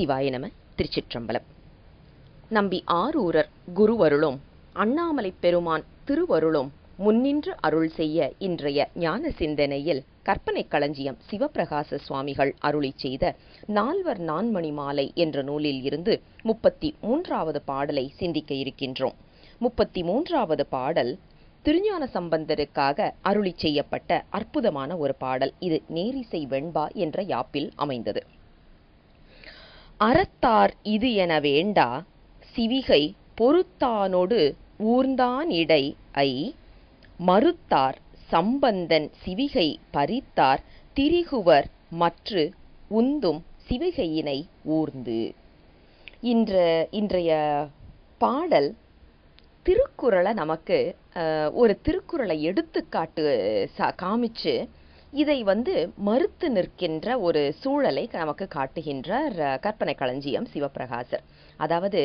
சிவாய நம திருச்சிற்றம்பலம். நம்பி ஆரூரர் குருவருளும் அண்ணாமலை பெருமான் திருவருளும் முன்னின்று அருள் செய்ய இன்றைய ஞான சிந்தனையில் கற்பனை களஞ்சியம் சிவபிரகாச சுவாமிகள் அருளி செய்த நால்வர் நான்மணி மாலை என்ற நூலில் இருந்து முப்பத்தி மூன்றாவது பாடலை சிந்திக்க இருக்கின்றோம். முப்பத்தி மூன்றாவது பாடல் திருஞான சம்பந்தருக்காக அருளி செய்யப்பட்ட அற்புதமான ஒரு பாடல். இது நேரிசை வெண்பா என்ற யாப்பில் அமைந்தது. அறத்தார் இது என வேண்டா சிவிகை பொறுத்தானொடு ஊர்ந்தான் இடை ஐ. மறுத்தார் சம்பந்தன் சிவிகை பறித்தார் திரிகுவர் மற்று உந்தும் சிவிகையினை ஊர்ந்து. இன்ற இன்றைய பாடல் திருக்குறளை நமக்கு ஒரு திருக்குறளை எடுத்துக்காட்டு ச- காமிச்சு இதை வந்து மறுத்து நிற்கின்ற ஒரு சூழலை நமக்கு காட்டுகின்ற ர- கற்பனை களஞ்சியம் சிவப்பிரகாசர் அதாவது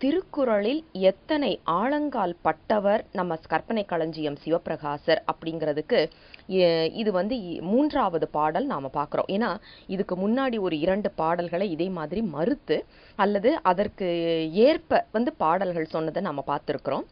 திருக்குறளில் எத்தனை ஆழங்கால் பட்டவர் நம்ம கற்பனை களஞ்சியம் சிவப்பிரகாசர் அப்படிங்கிறதுக்கு இது வந்து இ- மூன்றாவது பாடல் நாம் பார்க்குறோம் ஏன்னா இதுக்கு முன்னாடி ஒரு இரண்டு பாடல்களை இதே மாதிரி மறுத்து அல்லது அதற்கு ஏற்ப வந்து பாடல்கள் சொன்னதை நம்ம பார்த்துருக்குறோம்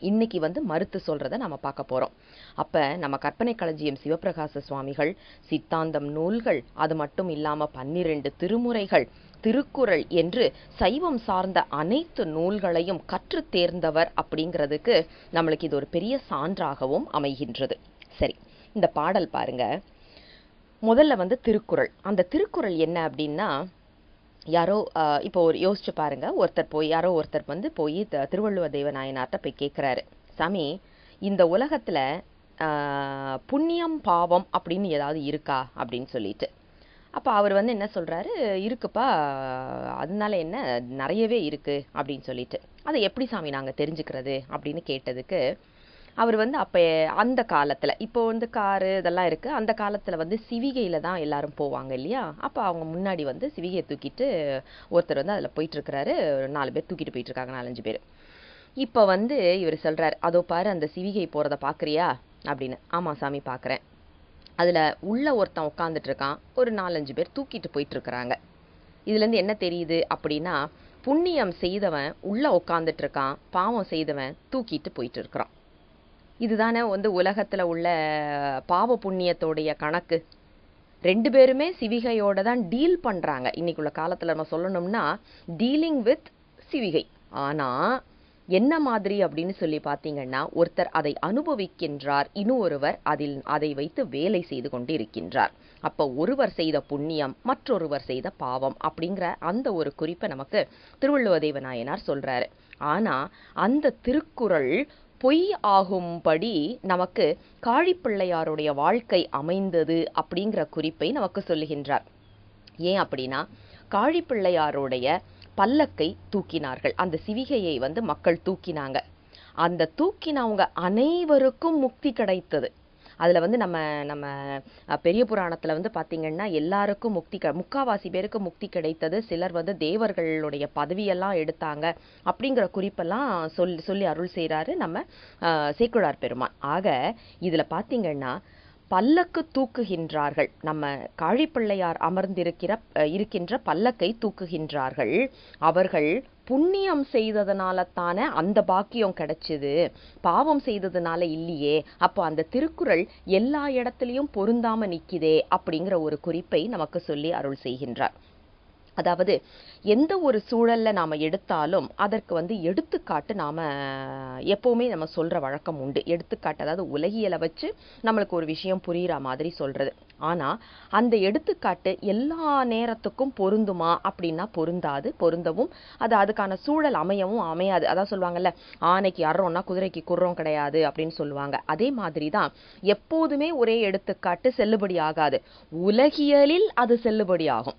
இன்னைக்கு வந்து மறுத்து சொல்கிறத நம்ம பார்க்க போகிறோம் அப்போ நம்ம கற்பனை களஞ்சியம் சிவபிரகாச சுவாமிகள் சித்தாந்தம் நூல்கள் அது மட்டும் இல்லாமல் பன்னிரண்டு திருமுறைகள் திருக்குறள் என்று சைவம் சார்ந்த அனைத்து நூல்களையும் கற்று தேர்ந்தவர் அப்படிங்கிறதுக்கு நம்மளுக்கு இது ஒரு பெரிய சான்றாகவும் அமைகின்றது. சரி இந்த பாடல் பாருங்க. முதல்ல வந்து திருக்குறள். அந்த திருக்குறள் என்ன அப்படின்னா யாரோ இப்போ ஒரு யோசிச்சு பாருங்க. ஒருத்தர் போய் யாரோ ஒருத்தர் வந்து போய் த- திருவள்ளுவர் தேவநாயனார்ட்ட போய் கேட்குறாரு சாமி இந்த உலகத்தில் புண்ணியம் பாவம் அப்படின்னு ஏதாவது இருக்கா? அப்படின்னு சொல்லிட்டு. அப்போ அவர் வந்து என்ன சொல்கிறாரு இருக்குப்பா அதனால என்ன நிறையவே இருக்கு. அப்படின்னு சொல்லிட்டு. அதை எப்படி சாமி நாங்கள் தெரிஞ்சுக்கிறது? அப்படின்னு கேட்டதுக்கு அவர் வந்து அப்போ அந்த காலத்தில் இப்போ வந்து காரு இதெல்லாம் இருக்குது அந்த காலத்தில் வந்து சிவிகையில் தான் எல்லாரும் போவாங்க இல்லையா? அப்போ அவங்க முன்னாடி வந்து சிவிகையை தூக்கிட்டு ஒருத்தர் வந்து அதில் போயிட்டுருக்கிறாரு. ஒரு நாலு பேர் தூக்கிட்டு போயிட்டுருக்காங்க நாலஞ்சு பேர். இப்போ வந்து இவர் சொல்கிறார் அதோ பாரு அந்த சிவிகை போகிறத பார்க்குறியா அப்படின்னு. ஆமாம் சாமி பார்க்குறேன் அதில் உள்ள ஒருத்தன் உட்காந்துட்டு இருக்கான் ஒரு நாலஞ்சு பேர் தூக்கிட்டு போயிட்டுருக்குறாங்க. இதுலேருந்து என்ன தெரியுது அப்படின்னா புண்ணியம் செய்தவன் உள்ளே உட்காந்துட்டு இருக்கான் பாவம் செய்தவன் தூக்கிட்டு போயிட்டு இருக்கிறான் இதுதானே வந்து உலகத்துல உள்ள பாவ புண்ணியத்தோடைய கணக்கு. ரெண்டு பேருமே சிவிகையோட தான் டீல் பண்றாங்க. இன்னைக்குள்ள காலத்துல நம்ம சொல்லணும்னா டீலிங் வித் சிவிகை. ஆனா என்ன மாதிரி அப்படின்னு சொல்லி பார்த்தீங்கன்னா ஒருத்தர் அதை அனுபவிக்கின்றார் இன்னொருவர் அதில் அதை வைத்து வேலை செய்து கொண்டு இருக்கின்றார் அப்போ ஒருவர் செய்த புண்ணியம் மற்றொருவர் செய்த பாவம் அப்படிங்கிற அந்த ஒரு குறிப்பை நமக்கு திருவள்ளுவர் தேவநாயனார் சொல்றாரு. ஆனா அந்த திருக்குறள் பொய் ஆகும்படி நமக்கு காழிப்பிள்ளையாருடைய வாழ்க்கை அமைந்தது அப்படிங்கிற குறிப்பை நமக்கு சொல்லுகின்றார். ஏன் அப்படின்னா காழிப்பிள்ளையாருடைய பல்லக்கை தூக்கினார்கள். அந்த சிவிகையை வந்து மக்கள் தூக்கினாங்க. அந்த தூக்கினவங்க அனைவருக்கும் முக்தி கிடைத்தது. அதில் வந்து நம்ம நம்ம பெரிய புராணத்தில் வந்து பார்த்திங்கன்னா எல்லாருக்கும் முக்தி க- முக்காவாசி பேருக்கு முக்தி கிடைத்தது. சிலர் வந்து தேவர்களுடைய பதவியெல்லாம் எடுத்தாங்க. அப்படிங்கிற குறிப்பெல்லாம் சொல்லி சொல்லி அருள் செய்கிறாரு நம்ம சேக்குழார் பெருமான். ஆக இதில் பார்த்திங்கன்னா பல்லக்கு தூக்குகின்றார்கள். நம்ம காழிப்பிள்ளையார் அமர்ந்திருக்கிற இருக்கின்ற பல்லக்கை தூக்குகின்றார்கள். அவர்கள் புண்ணியம் செய்ததுனால தானே அந்த பாக்கியம் கிடைச்சிது. பாவம் செய்ததுனால இல்லையே. அப்போ அந்த திருக்குறள் எல்லா இடத்துலையும் பொருந்தாம நிற்கிதே அப்படிங்கிற ஒரு குறிப்பை நமக்கு சொல்லி அருள் செய்கின்றார். அதாவது எந்த ஒரு சூழலில் நாம் எடுத்தாலும் அதற்கு வந்து எடுத்துக்காட்டு நாம் எப்போவுமே நம்ம சொல்கிற வழக்கம் உண்டு. எடுத்துக்காட்டு அதாவது உலகியலை வச்சு நம்மளுக்கு ஒரு விஷயம் புரிகிற மாதிரி சொல்கிறது ஆனால் அந்த எடுத்துக்காட்டு எல்லா நேரத்துக்கும் பொருந்துமா அப்படின்னா பொருந்தாது பொருந்தவும். அது அதுக்கான சூழல் அமையவும் அமையாது. அதான் சொல்லுவாங்கல்ல ஆனைக்கு அறோம்னா குதிரைக்கு குர்றோம் கிடையாது அப்படின்னு சொல்லுவாங்க. அதே மாதிரி தான் எப்போதுமே ஒரே எடுத்துக்காட்டு செல்லுபடி ஆகாது. உலகியலில் அது செல்லுபடி ஆகும்.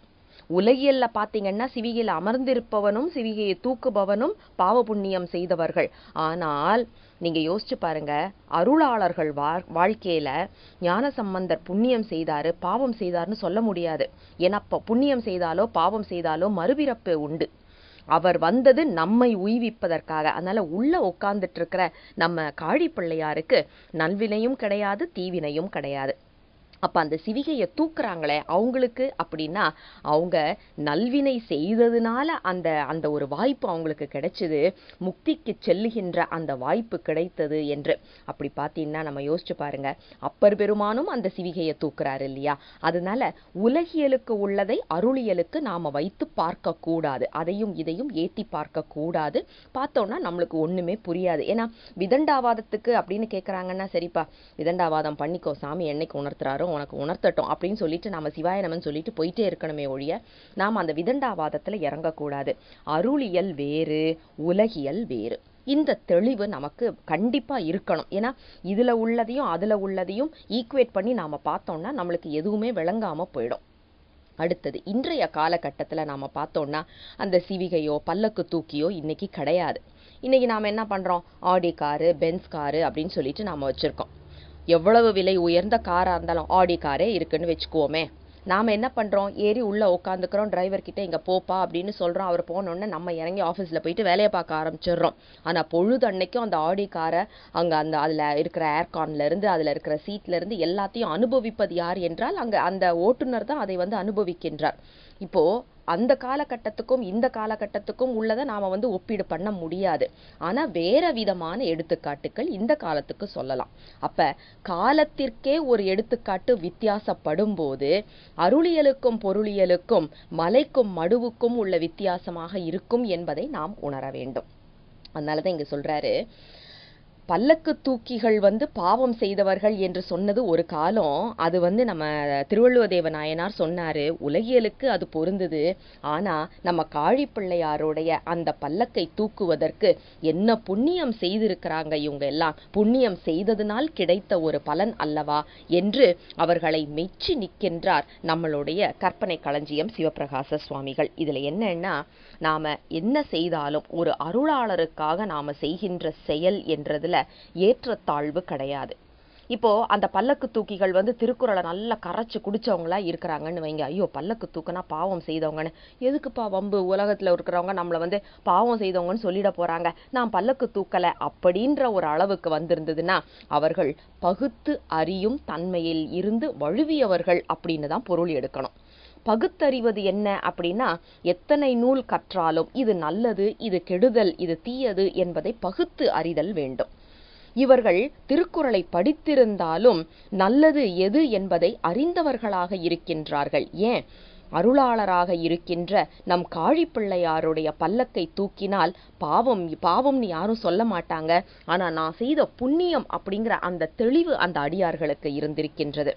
உலகியல்ல பாத்தீங்கன்னா சிவிகையில் அமர்ந்திருப்பவனும் சிவிகையை தூக்குபவனும் பாவ புண்ணியம் செய்தவர்கள். ஆனால் நீங்க யோசிச்சு பாருங்க அருளாளர்கள் வா- வாழ்க்கையில ஞான சம்பந்தர் புண்ணியம் செய்தாரு பாவம் செய்தாருன்னு சொல்ல முடியாது. ஏன்னா ப- புண்ணியம் செய்தாலோ பாவம் செய்தாலோ மறுபிறப்பு உண்டு. அவர் வந்தது நம்மை உய்விப்பதற்காக. அதனால உள்ள உட்கார்ந்துட்டு இருக்கிற நம்ம காழி பிள்ளையாருக்கு நல்வினையும் கிடையாது தீவினையும் கிடையாது. அப்போ அந்த சிவிகையை தூக்குறாங்களே அவங்களுக்கு அப்படின்னா அவங்க நல்வினை செய்ததுனால அந்த அந்த ஒரு வாய்ப்பு அவங்களுக்கு கிடைச்சது. முக்திக்கு செல்லுகின்ற அந்த வாய்ப்பு கிடைத்தது என்று. அப்படி பார்த்தீங்கன்னா நம்ம யோசிச்சு பாருங்க. அப்பர் பெருமானும் அந்த சிவிகையை தூக்குறாரு இல்லையா? அதனால உலகியலுக்கு உள்ளதை அருளியலுக்கு நாம் வைத்து பார்க்கக்கூடாது. அதையும் இதையும் ஏற்றி பார்க்கக்கூடாது. பார்த்தோன்னா பார்த்தோம்னா நம்மளுக்கு ஒன்றுமே புரியாது. ஏன்னா விதண்டாவாதத்துக்கு அப்படின்னு கேட்குறாங்கன்னா சரிப்பா விதண்டாவாதம் பண்ணிக்கோ சாமி என்னைக்கு உணர்த்துறாரோ உனக்கு உணர்த்தட்டும் அப்படின்னு சொல்லிட்டு நம்ம சிவாய நமன் சொல்லிட்டு போயிட்டே இருக்கணுமே ஒழிய நாம் அந்த விதண்டாவாதத்துல இறங்கக்கூடாது. அருளியல் வேறு உலகியல் வேறு. இந்த தெளிவு நமக்கு கண்டிப்பா இருக்கணும். ஏன்னா இதுல உள்ளதையும் அதுல உள்ளதையும் ஈக்குவேட் பண்ணி நாம பார்த்தோம்னா நம்மளுக்கு எதுவுமே விளங்காம போயிடும். அடுத்தது இன்றைய காலகட்டத்துல நாம பார்த்தோம்னா அந்த சிவிகையோ பல்லக்கு தூக்கியோ இன்னைக்கு கிடையாது. இன்னைக்கு நாம என்ன பண்றோம்? ஆடி காரு பென்ஸ் காரு அப்படின்னு சொல்லிட்டு நாம வச்சிருக்கோம். எவ்வளவு விலை உயர்ந்த காராக இருந்தாலும் ஆடி காரே இருக்குன்னு வச்சுக்குவோமே. நாம் என்ன பண்ணுறோம் ஏறி உள்ளே உட்காந்துக்கிறோம் டிரைவர் இங்கே போப்பா அப்படின்னு சொல்கிறோம் அவர் போனோடனே நம்ம இறங்கி ஆஃபீஸில் போயிட்டு வேலையை பார்க்க ஆரம்பிச்சிடுறோம். ஆனால் பொழுது அன்னைக்கும் அந்த ஆடி காரை அங்கே அந்த அதில் இருக்கிற ஏர்கான்லேருந்து அதில் இருக்கிற சீட்லேருந்து எல்லாத்தையும் அனுபவிப்பது யார் என்றால் அங்கே அந்த ஓட்டுநர் தான் அதை வந்து அனுபவிக்கின்றார். இப்போது அந்த காலகட்டத்துக்கும் இந்த காலகட்டத்துக்கும் உள்ளதை நாம் வந்து ஒப்பீடு பண்ண முடியாது. ஆனால் வேற விதமான எடுத்துக்காட்டுகள் இந்த காலத்துக்கு சொல்லலாம். அப்போ காலத்திற்கே ஒரு எடுத்துக்காட்டு வித்தியாசப்படும் போது அருளியலுக்கும் பொருளியலுக்கும் மலைக்கும் மடுவுக்கும் உள்ள வித்தியாசமாக இருக்கும் என்பதை நாம் உணர வேண்டும். அதனாலதான் இங்கே சொல்கிறாரு பல்லக்கு தூக்கிகள் வந்து பாவம் செய்தவர்கள் என்று சொன்னது ஒரு காலம். அது வந்து நம்ம திருவள்ளுவதேவ நாயனார் சொன்னார். உலகியலுக்கு அது பொருந்தது. ஆனால் நம்ம காழிப்பிள்ளையாருடைய அந்த பல்லக்கை தூக்குவதற்கு என்ன புண்ணியம் செய்திருக்கிறாங்க இவங்க எல்லாம்? புண்ணியம் செய்ததினால் கிடைத்த ஒரு பலன் அல்லவா என்று அவர்களை மெச்சி நிற்கின்றார் நம்மளுடைய கற்பனை களஞ்சியம் சிவபிரகாச சுவாமிகள். இதில் என்னன்னா நாம் என்ன செய்தாலும் ஒரு அருளாளருக்காக நாம் செய்கின்ற செயல் என்றதில் ஏற்றத்தாழ்வு கிடையாது. இப்போ அந்த பல்லக்கு தூக்கிகள் வந்து திருக்குறளை நல்லா கரைச்சு குடிச்சவங்களா இருக்கிறாங்கன்னு வைங்க. ஐயோ பல்லக்கு தூக்குனா பாவம் செய்தவங்கன்னு. எதுக்குப்பா வம்பு? உலகத்துல இருக்கிறவங்க நம்மளை வந்து பாவம் செய்தவங்கன்னு சொல்லிட போறாங்க. நான் பல்லக்கு தூக்கலை அப்படின்ற ஒரு அளவுக்கு வந்திருந்ததுன்னா அவர்கள் பகுத்து அறியும் தன்மையில் இருந்து வழுவியவர்கள் அப்படின்னு தான் பொருள் எடுக்கணும். பகுத்தறிவது என்ன அப்படின்னா எத்தனை நூல் கற்றாலும் இது நல்லது இது கெடுதல் இது தீயது என்பதை பகுத்து அறிதல் வேண்டும். இவர்கள் திருக்குறளை படித்திருந்தாலும் நல்லது எது என்பதை அறிந்தவர்களாக இருக்கின்றார்கள். ஏன்? அருளாளராக இருக்கின்ற நம் காழிப்பிள்ளையாருடைய பல்லக்கை தூக்கினால் பாவம் பாவம்னு யாரும் சொல்ல மாட்டாங்க. ஆனா நான் செய்த புண்ணியம் அப்படிங்கிற அந்த தெளிவு அந்த அடியார்களுக்கு இருந்திருக்கின்றது.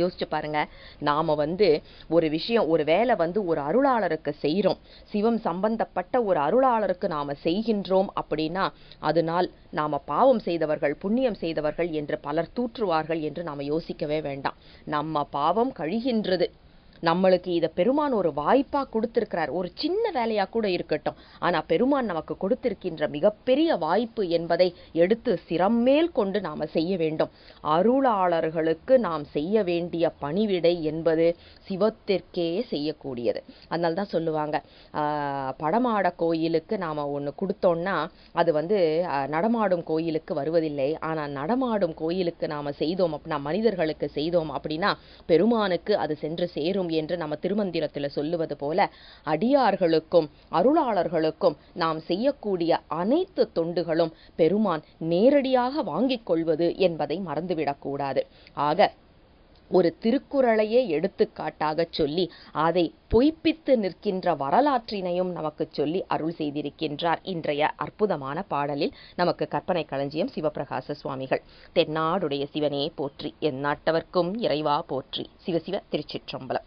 யோசிச்சு பாருங்க. நாம வந்து ஒரு விஷயம் ஒரு வேலை வந்து ஒரு அருளாளருக்கு செய்கிறோம் சிவம் சம்பந்தப்பட்ட ஒரு அருளாளருக்கு நாம செய்கின்றோம் அப்படின்னா அதனால் நாம பாவம் செய்தவர்கள் புண்ணியம் செய்தவர்கள் என்று பலர் தூற்றுவார்கள் என்று நாம யோசிக்கவே வேண்டாம். நம்ம பாவம் கழிகின்றது. நம்மளுக்கு இதை பெருமான் ஒரு வாய்ப்பாக கொடுத்துருக்கிறார். ஒரு சின்ன வேலையாக கூட இருக்கட்டும். ஆனால் பெருமான் நமக்கு கொடுத்திருக்கின்ற மிகப்பெரிய வாய்ப்பு என்பதை எடுத்து சிரம்மேல் கொண்டு நாம் செய்ய வேண்டும். அருளாளர்களுக்கு நாம் செய்ய வேண்டிய பணிவிடை என்பது சிவத்திற்கே செய்யக்கூடியது. அதனால தான் சொல்லுவாங்க படமாட கோயிலுக்கு நாம் ஒன்று கொடுத்தோம்னா அது வந்து நடமாடும் கோயிலுக்கு வருவதில்லை. ஆனால் நடமாடும் கோயிலுக்கு நாம் செய்தோம் அப்படின்னா மனிதர்களுக்கு செய்தோம் அப்படின்னா பெருமானுக்கு அது சென்று சேரும் என்று நம்ம திருமந்திரத்தில் சொல்லுவது போல அடியார்களுக்கும் அருளாளர்களுக்கும் நாம் செய்யக்கூடிய அனைத்து தொண்டுகளும் பெருமான் நேரடியாக வாங்கிக் கொள்வது என்பதை மறந்துவிடக்கூடாது ஆக ஒரு திருக்குறளையே எடுத்துக்காட்டாக சொல்லி அதை பொய்ப்பித்து நிற்கின்ற வரலாற்றினையும் நமக்கு சொல்லி அருள் செய்திருக்கின்றார் இன்றைய அற்புதமான பாடலில் நமக்கு கற்பனை களஞ்சியம் சிவபிரகாச சுவாமிகள். தென்னாடுடைய சிவனே போற்றி எந்நாட்டவர்க்கும் இறைவா போற்றி. சிவசிவ திருச்சிற்றம்பலம்.